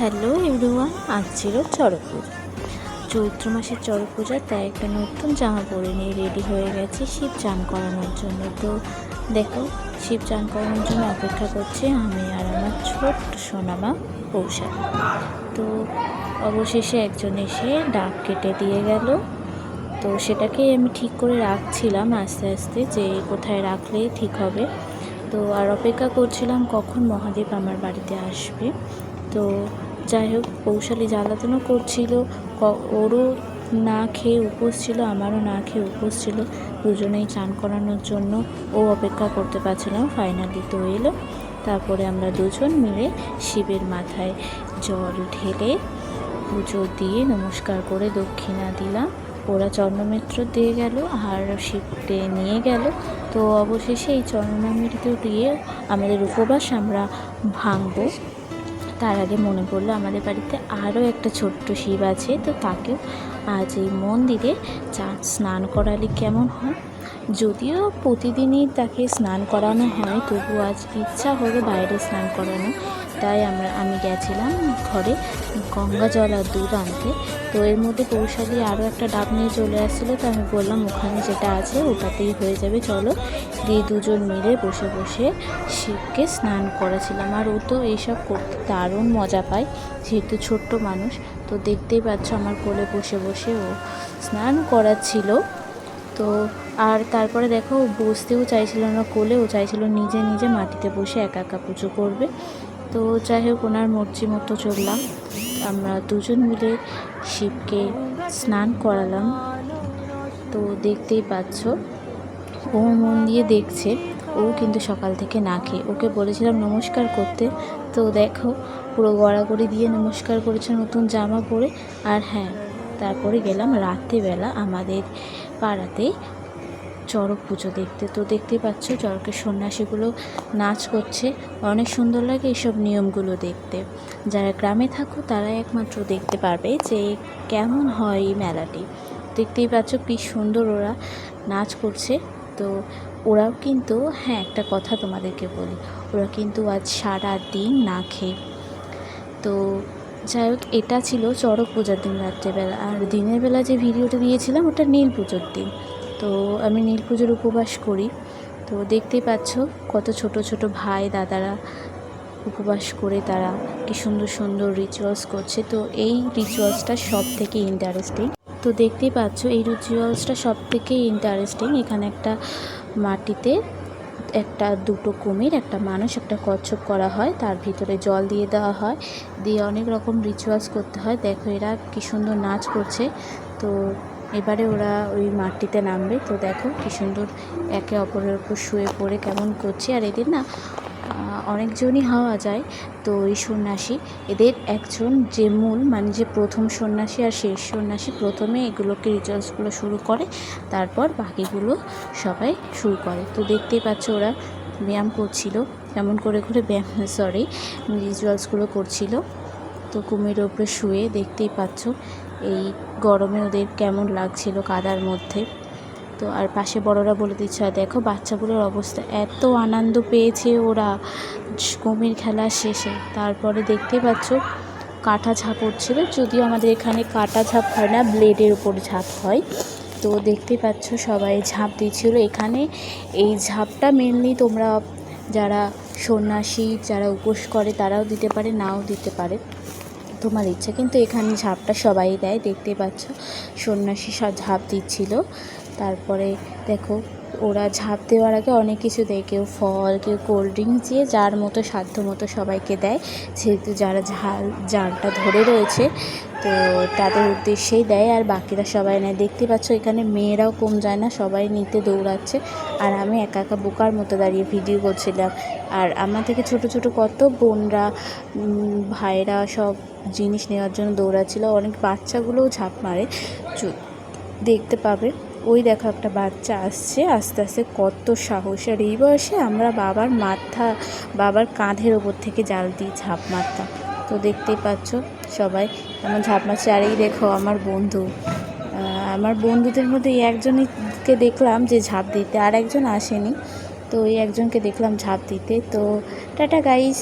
Hello everyone আজ ছিল চড়ক চৈত্র মাসের চড়ক পূজা তাই একটা নতুন জামা পরে নিয়ে রেডি হয়ে গেছি শিব চান করানোর জন্য। তো দেখো, শিব চান করানোর জন্য অপেক্ষা করছি আমি আর আমার ছোট্ট সোনামা কৌশল তো অবশেষে একজন এসে ডাক কেটে দিয়ে গেল। তো সেটাকে আমি ঠিক করে রাখছিলাম আস্তে আস্তে যে কোথায় রাখলে ঠিক হবে। তো আর অপেক্ষা করছিলাম কখন মহাদেব আমার বাড়িতে আসবে। তো যাই হোক, কৌশলী জ্বালাতনও করছিল। ওরও না খেয়ে উপোস ছিল, আমারও না খেয়ে উপোস ছিল। দুজনেই চান করানোর জন্য ও অপেক্ষা করতে পারছিলাম। ফাইনালি তো এলো। তারপরে আমরা দুজন মিলে শিবের মাথায় জল ঢেলে পুজো দিয়ে নমস্কার করে দক্ষিণা দিলাম। ওরা চন্দ্রমিত্র দিয়ে গেল, আর শিবকে নিয়ে গেল। তো অবশেষে এই চন্দ্রমিত্র দিয়ে আমাদের উপবাস আমরা ভাঙবো। তার আগে মনে পড়ল আমাদের বাড়িতে আরও একটা ছোট্ট শিব আছে, তো তাকেও আজ এই মন্দিরে চা স্নান করালে কেমন হয়? যদিও প্রতিদিনই তাকে স্নান করানো হয়, তবু আজ ইচ্ছা হলো বাইরে স্নান করানো তাই আমরা, আমি গেছিলাম ঘরে গঙ্গা জল আর দুধ আনতে। তো এর মধ্যে কৌশালী আরও একটা ডাব নিয়ে চলে আসছিল তো আমি বললাম ওখানে যেটা আছে ওটাতেই হয়ে যাবে, চলো। দিয়ে দুজন মিলে বসে বসে শিবকে স্নান করাছিলাম। আর ও তো এইসব করতে দারুণ মজা পায়, যেহেতু ছোট্ট মানুষ। তো দেখতেই পাচ্ছ আমার কোলে বসে বসে ও স্নান করাচ্ছিল। তো আর তারপরে দেখো বসতেও চাইছিল না, কোলে ও চাইছিল নিজে নিজে মাটিতে বসে একা একা পুজো করবে। তো যাই হোক, ওনার মর্জি মতো চললাম। আমরা দুজন মিলে শিবকে স্নান করালাম। তো দেখতেই পাচ্ছ, ও মন দিয়ে দেখছে, ও কিন্তু সকাল থেকে না খেয়ে, ওকে বলেছিলাম নমস্কার করতে। তো দেখো, পুরো গড়াগড়ি দিয়ে নমস্কার করেছে নতুন জামা পরে। আর হ্যাঁ তারপরে গেলাম রাত্রিবেলা আমাদের পাড়াতে চড়ক পুজো দেখতে। তো দেখতেই পাচ্ছ চড়কের সন্ন্যাসীগুলো নাচ করছে। অনেক সুন্দর লাগে এইসব নিয়মগুলো দেখতে। যারা গ্রামে থাকো তারা একমাত্র দেখতে পারবে যে কেমন হয় এই মেলাটি। দেখতেই পাচ্ছ কি সুন্দর ওরা নাচ করছে। তো ওরাও কিন্তু হ্যাঁ একটা কথা তোমাদেরকে বলি। ওরা কিন্তু আজ সারা দিন না খেয়ে। তো যাই হোক, এটা ছিল চড়ক পূজার দিন রাত্রেবেলা। আর দিনের বেলা যে ভিডিওটা দিয়েছিলাম ওটা নীল পুজোর দিন। তো আমি নীল পুজোর উপবাস করি। তো দেখতেই পাচ্ছ কত ছোট ছোট ভাই দাদারা উপবাস করে তারা কি সুন্দর সুন্দর রিচুয়ালস করছে। তো এই রিচুয়ালসটা সব থেকে ইন্টারেস্টিং তো দেখতেই পাচ্ছ এই রিচুয়ালসটা সব থেকে ইন্টারেস্টিং এখানে একটা মাটিতে একটা দুটো কুমির, একটা মানুষ, একটা কচ্ছপ করা হয়। তার ভিতরে জল দিয়ে দেওয়া হয়। দিয়ে অনেক রকম রিচুয়ালস করতে হয়। দেখো এরা কী সুন্দর নাচ করছে। তো এবারে ওরা ওই মাটিতে নামবে। তো দেখো কী সুন্দর একে অপরের উপর শুয়ে পড়ে কেমন করছে। আর এদের না অনেকজনই হওয়া যায়। তো এই সন্ন্যাসী, এদের একজন যে মূল মানে যে প্রথম সন্ন্যাসী আর শেষ সন্ন্যাসী, প্রথমে এগুলোকে রিচুয়ালসগুলো শুরু করে, তারপর বাকিগুলো সবাই শুরু করে। তো দেখতেই পাচ্ছ ওরা ব্যায়াম করছিল, কেমন করে করে ব্যায়াম সরি রিচুয়ালসগুলো করছিল। তো কুমিরের উপরে শুয়ে দেখতেই পাচ্ছ এই গরমে ওদের কেমন লাগছিল কাদার মধ্যে। তো আর পাশে বড়রা বলে দিচ্ছে, আর দেখো বাচ্চাগুলোর অবস্থা, এত আনন্দ পেয়েছে ওরা কুমির খেলা শেষে। তারপরে দেখতেই পাচ্ছ কাঁটা ঝাঁপ হচ্ছিল যদিও আমাদের এখানে কাঁটা ঝাঁপ হয় না, ব্লেডের উপর ঝাঁপ হয়। তো দেখতে পাচ্ছ সবাই ঝাঁপ দিচ্ছিল। এখানে এই ঝাঁপটা মেনলি তোমরা যারা সন্ন্যাসী, যারা উপোস করে, তারাও দিতে পারে, নাও দিতে পারে। তোমার ইচ্ছা, কিন্তু এখানে ঝাঁপটা সবাই দেয়, দেখতে পাচ্ছ। সন্ন্যাসী সব ঝাঁপ দিচ্ছিল। তারপরে দেখো, ওরা ঝাঁপ দেওয়ার আগে অনেক কিছু দেয়। কেউ ফল, কেউ কোল্ড ড্রিঙ্ক দিয়ে যার মতো, সাধ্য মতো সবাইকে দেয়। যেহেতু যারা ঝাল জালটা ধরে রয়েছে তো তাদের উদ্দেশ্যেই দেয় আর বাকিরা সবাই নেয়। দেখতে পাচ্ছ এখানে মেয়েরাও কম যায় না, সবাই নিতে দৌড়াচ্ছে। আর আমি একা একা বোকার মতো দাঁড়িয়ে ভিডিও করছিলাম। আর আমার থেকে ছোট ছোট কত বোনরা ভাইরা সব জিনিস নেওয়ার জন্য দৌড়াচ্ছিল। অনেক বাচ্চাগুলোও ঝাঁপ মারে। দেখতে পাবে। ওই দেখো একটা বাচ্চা আসছে, আস্তে আস্তে কত সাহস। আর এই বয়সে আমরা বাবার মাথা, বাবার কাঁধের ওপর থেকে জাল দিয়ে ঝাঁপ মারতাম। তো দেখতেই পাচ্ছ। সবাই। এমন ঝাঁপ মারছে এই দেখো, আমার বন্ধু। আমার বন্ধুদের মধ্যে এই একজনকে দেখলাম যে ঝাঁপ দিতে, আর একজন আসেনি। তো ওই একজনকে দেখলাম ঝাঁপ দিতে। তো টাটা গাইস